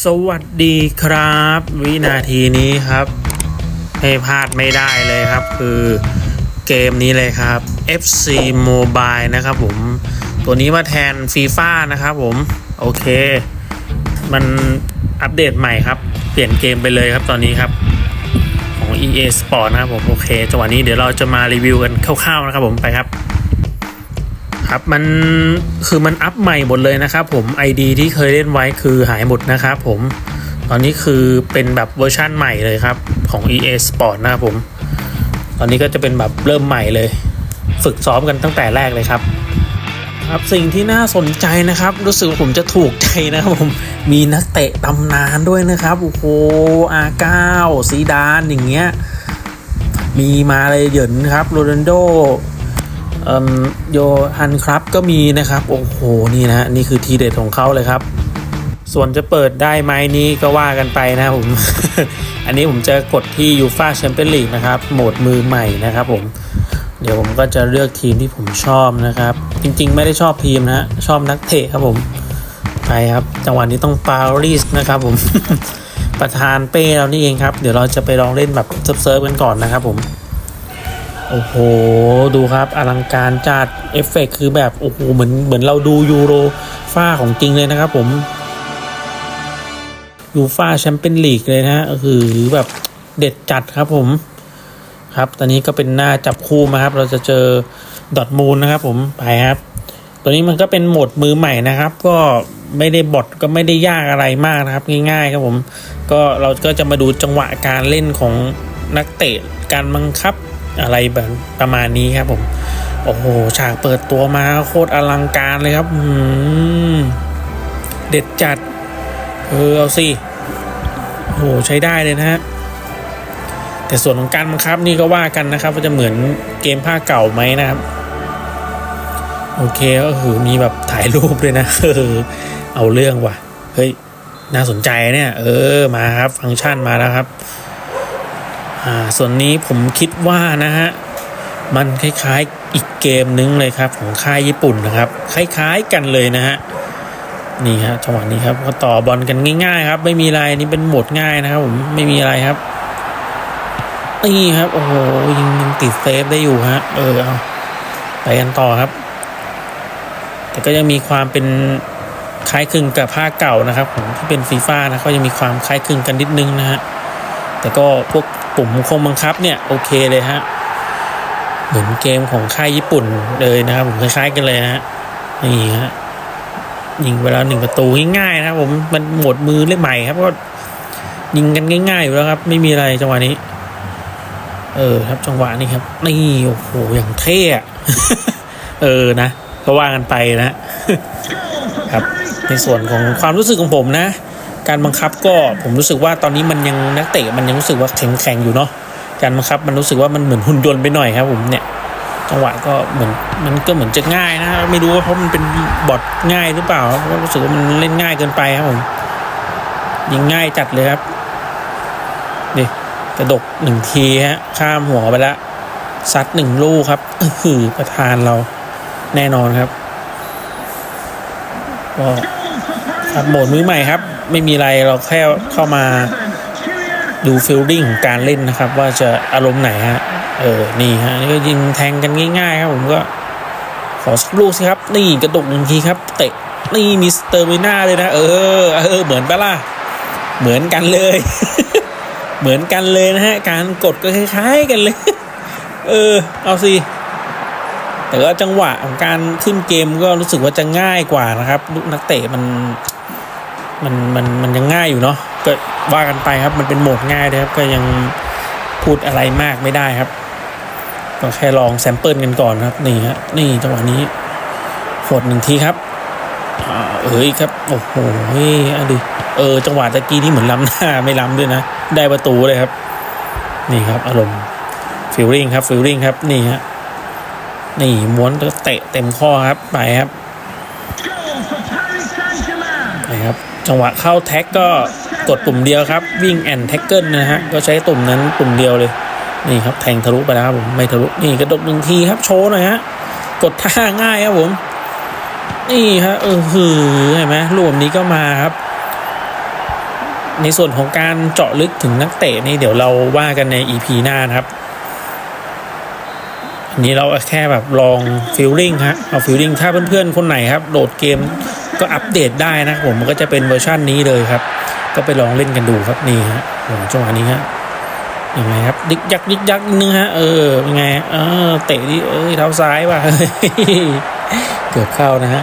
สวัสดีครับ วินาทีนี้ครับ ให้พลาดไม่ได้เลยครับ คือเกมนี้เลยครับ FC Mobile นะครับผม ตัวนี้มาแทนฟีฟ่านะครับผม โอเค มันอัปเดตใหม่ครับ เปลี่ยนเกมไปเลยครับตอนนี้ครับ ของ EA Sport นะครับผม โอเคจังหวะนี้เดี๋ยวเราจะมารีวิวกันคร่าวๆนะครับผมไปครับ ครับมันคือมันอัพใหม่หมดเลยนะครับผม ID ที่เคยเล่นไว้คือหายหมดนะครับผมตอนนี้คือเป็นแบบเวอร์ชั่นใหม่เลยครับของ EA Sport นะครับผม ตอนนี้ก็จะเป็นแบบเริ่มใหม่เลย ฝึกซ้อมกันตั้งแต่แรกเลยครับ ครับสิ่งที่น่าสนใจนะครับ รู้สึกผมจะถูกใจนะครับผมมีนักเตะตำนานด้วยนะครับโอ้โหอาเก้าซีดานอย่างเงี้ยมีมาเลยเหยินครับโรนัลโด โยฮันครับก็มีนะครับ โอ้โห นี่นะนี่คือทีเด็ดของเขาเลยครับ ส่วนจะเปิดได้ไหมนี้ก็ว่ากันไปนะผม อันนี้ผมจะกดที่ยูฟาแชมเปี้ยนลีกนะครับ โหมดมือใหม่นะครับผม เดี๋ยวผมก็จะเลือกทีมที่ผมชอบนะครับ จริงๆ ไม่ได้ชอบทีมนะ ชอบนักเตะครับผมไปครับ จังหวะนี้ต้องปารีสนะครับผมประธานเป้เรานี่เองครับ เดี๋ยวเราจะไปลองเล่นแบบเซิร์ฟๆกันก่อนนะครับผม โอ้โห ดูครับอลังการจัดเอฟเฟกต์คือแบบ โอ้โห เหมือนเหมือนเราดูยูโรฟ้าของจริงเลยนะครับผมยูฟ่าแชมเปี้ยนลีกเลยนะฮะคือแบบเด็ดจัดครับผม ครับ ตอนนี้ก็เป็นหน้าจับคู่มาครับ เราจะเจอดอทมูลนะครับผมไปครับ ตัวนี้มันก็เป็นโหมดมือใหม่นะครับ ก็ไม่ได้บทก็ไม่ได้ยากอะไรมากนะครับ ง่ายๆครับผม ก็เราก็จะมาดูจังหวะการเล่นของนักเตะการบังคับ อะไรแบบประมาณนี้ครับผม โอ้โห ฉากเปิดตัวมาโคตรอลังการเลยครับเด็ดจัด เออเอาสิโอ้โหใช้ได้เลยนะฮะแต่ส่วนของการบังคับนี่ก็ว่ากันนะครับ ว่าจะเหมือนเกมภาคเก่าไหมนะครับ โอเคก็คือมีแบบถ่ายรูปด้วยนะเออเอาเรื่องว่ะ เฮ้ย น่าสนใจเนี่ย เออมาครับ ฟังก์ชันมาแล้วครับ อ่าส่วนนี้ผมคิดว่านะฮะมันคล้ายๆอีกเกมนึงเลยครับของค่ายญี่ปุ่นนะครับ คล้ายๆกันเลยนะฮะนี่ฮะจังหวะนี้ครับก็ต่อบอลกันง่าย ๆ ครับ ไม่มีอะไรนี่เป็นโหมดง่ายนะครับผมไม่มีอะไรครับนี่ครับโอ้โหยิงยิงติดเซฟได้อยู่ฮะเออเอาไปกันต่อครับ แต่ก็ยังมีความเป็นคล้ายคลึงกับภาคเก่านะครับผมที่เป็นฟีฟ่านะก็ยังมีความคล้ายคลึงกันนิดนึงนะฮะแต่ก็พวก ปุ่มคงบังคับเนี่ยโอเคเลยฮะเหมือนเกมของค่ายญี่ปุ่นเลยนะครับผมคล้ายๆกันเลยฮะนี่ฮะยิงเวลาหนึ่งประตูง่ายๆนะครับผมมันหมดมือเล่นใหม่ครับก็ยิงกันง่ายๆอยู่แล้วครับ ไม่มีอะไรจังหวะนี้ เออครับจังหวะนี้ครับนี่โอ้โหอย่างเท่เออนะก็ว่ากันไปนะครับ ในส่วนของความรู้สึกของผมนะ การบังคับก็ผมรู้สึกว่าตอนนี้มันยังนักเตะมันยังรู้สึกว่าแข็งแข็งอยู่เนาะการบังคับมันรู้สึกว่ามันเหมือนหุ่นยนต์ไปหน่อยครับ ผมเนี่ยจังหวะก็เหมือนมันก็เหมือนจะง่ายนะไม่รู้ว่าเพราะมันเป็นบอทง่ายหรือเปล่ารู้สึกว่ามันเล่นง่ายเกินไปครับผมยิงง่ายจัดเลยครับนี่กระดกหนึ่งทีฮะข้ามหัวไปแล้วซัดหนึ่งลูกครับอื้อหือประธานเราแน่นอนครับก็ ครับโหมดมือใหม่ครับ ไม่มีอะไรเราแค่เข้ามาดูฟิลลิ่งของการเล่นนะครับ ว่าจะอารมณ์ไหนฮะ เออ นี่ฮะนี่ก็ยิงแทงกันง่ายๆครับผมก็ ขอสักลูกสิครับ นี่กระดกหนึ่งทีครับ เตะนี่มีสเตอร์มิน่าเลยนะ เออ เออ เหมือนปะล่ะ เหมือนกันเลย เหมือนกันเลยนะฮะ การกดก็คล้ายๆกันเลย เออ เอาสิ แต่ก็จังหวะของการขึ้นเกมก็รู้สึกว่าจะง่ายกว่านะครับ ลูกนักเตะมัน มันมันมันยังง่ายอยู่เนาะก็ว่ากันไปครับมันเป็นโหมดง่ายนะครับ ก็ยังพูดอะไรมากไม่ได้ครับก็แค่ลองแซมเปิลกันก่อนครับ นี่ฮะนี่จังหวะนี้กดหนึ่งทีครับอ่าเอ้ยครับ โอ้โหเฮ้ยอะดิเออ จังหวะตะกี้นี่เหมือนล้ำหน้าไม่ล้ำด้วยนะ ได้ประตูเลยครับ นี่ครับ อารมณ์ฟิลลิ่งครับฟิลลิ่งครับ นี่ฮะนี่ม้วนแล้วเตะเต็มข้อครับ ไปครับไปครับ จังหวะเข้าแท็กก็กดปุ่มเดียวครับ วิ่งแอนแท็กเกิลนะฮะ ก็ใช้ตุ่มนั้นปุ่มเดียวเลย นี่ครับแทงทะลุไปแล้วครับผมไม่ทะลุนี่กระดกหนึ่งทีครับโชว์หน่อยฮะกดท่าง่ายครับผม นี่ฮะเออหือเห็นไหมรูปแบบนี้ก็มาครับ ในส่วนของการเจาะลึกถึงนักเตะนี่เดี๋ยวเราว่ากันใน EP หน้านะครับอันนี้เราแค่แบบลองฟิลลิ่งฮะเอาฟิลลิ่งถ้าเพื่อนๆคนไหนครับ โหลดเกม ก็อัปเดตได้นะผมมันก็จะเป็นเวอร์ชันนี้เลยครับ ก็ไปลองเล่นกันดูครับนี่ฮะโอ้โหจังหวะนี้ฮะยังไงครับดิกยักดิกยักนึงฮะเออเป็นไงเออเตะดิเอ้ยเท้าซ้ายว่ะเกือบเข้านะฮะ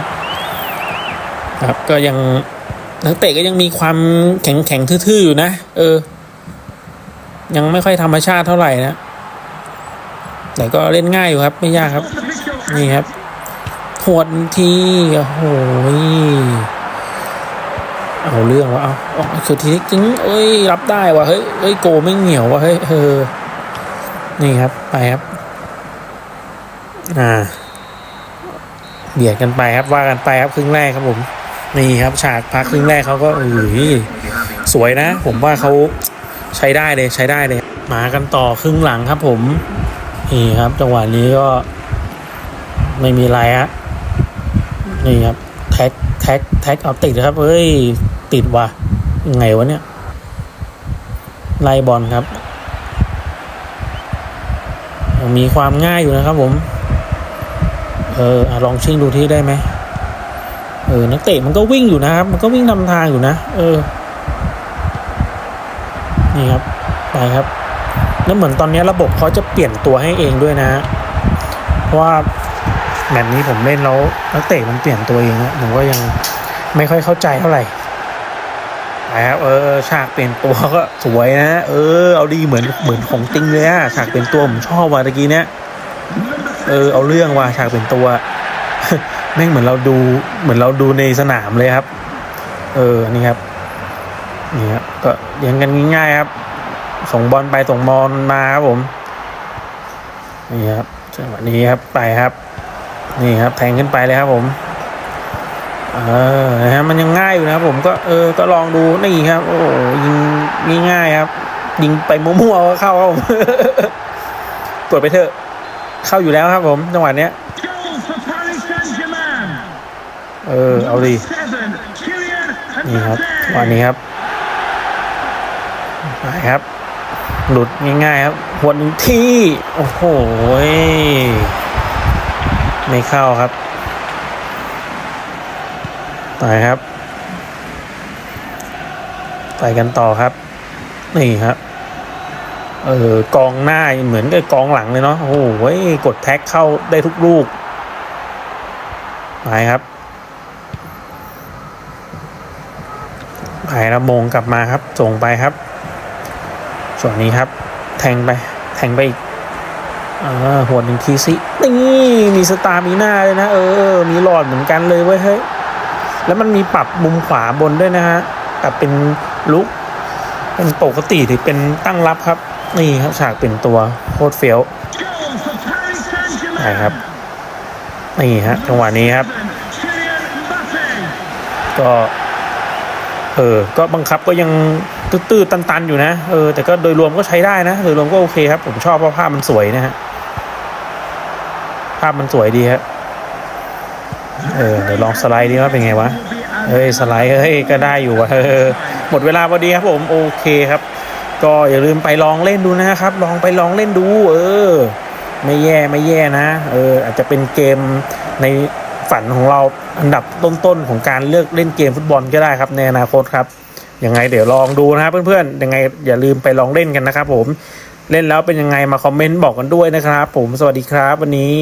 ครับก็ยังนักเตะก็ยังมีความแข็งแข็งทื่อๆอยู่นะเออ ยังไม่ค่อยธรรมชาติเท่าไหร่นะแต่ก็เล่นง่ายอยู่ครับ ไม่ยากครับ นี่ครับ หวดทีโอ้โหเอาเรื่องวะเอาเอาสุดทีจริงเอ้ย รับได้วะเฮ้ยเฮ้ยโกไม่เหนียววะเฮ้ยเออนี่ครับ ไปครับ อ่าเบียดกันไปครับว่ากันไปครับครึ่งแรกครับผม นี่ครับ ฉากพักครึ่งแรกเขาก็เออสวยนะ ผมว่าเขาใช้ได้เลยใช้ได้เลย มากันต่อครึ่งหลังครับผม นี่ครับ จังหวะนี้ก็ไม่มีอะไรฮะ นี่ครับ แท็กแท็กแท็กเอาติดครับเฮ้ย ติดว่ะยังไงวะเนี่ยไล่บอลครับมีความง่ายอยู่นะครับผม เออลองชิงดูที่ได้ไหมเออนักเตะมันก็วิ่งอยู่นะครับ มันก็วิ่งนำทางอยู่นะ เออ นี่ครับ ไปครับ แล้วเหมือนตอนนี้ระบบเขาจะเปลี่ยนตัวให้เองด้วยนะ เพราะว่า แมตช์นี้ผมเล่นแล้วนักเตะมันเปลี่ยนตัวเองอะผมก็ยังไม่ค่อยเข้าใจเท่าไหร่นะครับเออฉากเปลี่ยนตัวก็สวยนะ เออ เอาดีเหมือนเหมือนของจริงเลยอะฉากเปลี่ยนตัวผมชอบว่ะตะกี้เนี้ยเออเอาเรื่องว่ะฉากเปลี่ยนตัวแม่งเหมือนเราดูเหมือนเราดูในสนามเลยครับ เออนี่ครับนี่ครับก็เลี้ยงกันง่ายๆครับ ส่งบอลไปส่งบอลมาครับผมนี่ครับจังหวะนี้ครับไปครับ นี่ครับแทงขึ้นไปเลยครับผมเออนะฮะมันยังง่ายอยู่นะครับผมก็เออก็ลองดูนี่ครับ โอ้โหยิงง่ายๆครับ ยิงไปมั่วๆก็เข้าครับผมกดไปเถอะ เข้าอยู่แล้วครับผมจังหวะเนี้ยเออเอาดิ Seven, Kylian นี่ครับวันนี้ครับไปครับ หลุดง่ายๆครับหัวนที่ โอ้โห ไม่เข้าครับไปครับไปกันต่อครับ นี่ครับเออกองหน้าเหมือนกับกองหลังเลยเนาะโอ้โหกดแท็กเข้าได้ทุกลูกไปครับไผ่ระมงกลับมาครับ ส่งไปครับ ส่วนนี้ครับ แทงไป แทงไปอีกอ่าหัวหนึ่งทีสิ นี่มีสตาร์มีหน้าเลยนะ เออ มีหลอดเหมือนกันเลยเว้ยเฮ้ยแล้วมันมีปรับมุมขวาบนด้วยนะฮะปรับเป็นลุก เป็นปกติหรือเป็นตั้งรับครับ นี่ครับฉากเป็นตัวโคตรเฟี้ยวใช่ครับ นี่ฮะจังหวะนี้ครับ ก็เออ ก็บังคับก็ยังตื้อๆตัน ๆ อยู่นะ เออ แต่ก็โดยรวมก็ใช้ได้นะ โดยรวมก็โอเคครับ ผมชอบเพราะภาพมันสวยนะฮะ ภาพมันสวยดีฮะเออเดี๋ยวลองสไลด์ดีว่าเป็นไงวะเฮ้ยสไลด์เฮ้ยก็ได้อยู่วะเออหมดเวลาพอดีครับผมโอเคครับ ก็อย่าลืมไปลองเล่นดูนะครับ ลองไปลองเล่นดู เออ ไม่แย่ไม่แย่นะ เออ อาจจะเป็นเกมในฝันของเราอันดับต้นๆของการเลือกเล่นเกมฟุตบอลก็ได้ครับในอนาคตครับยังไงเดี๋ยวลองดูนะครับเพื่อนๆยังไงอย่าลืมไปลองเล่นกันนะครับผมเล่นแล้วเป็นยังไงมาคอมเมนต์บอกกันด้วยนะครับ ผมสวัสดีครับวันนี้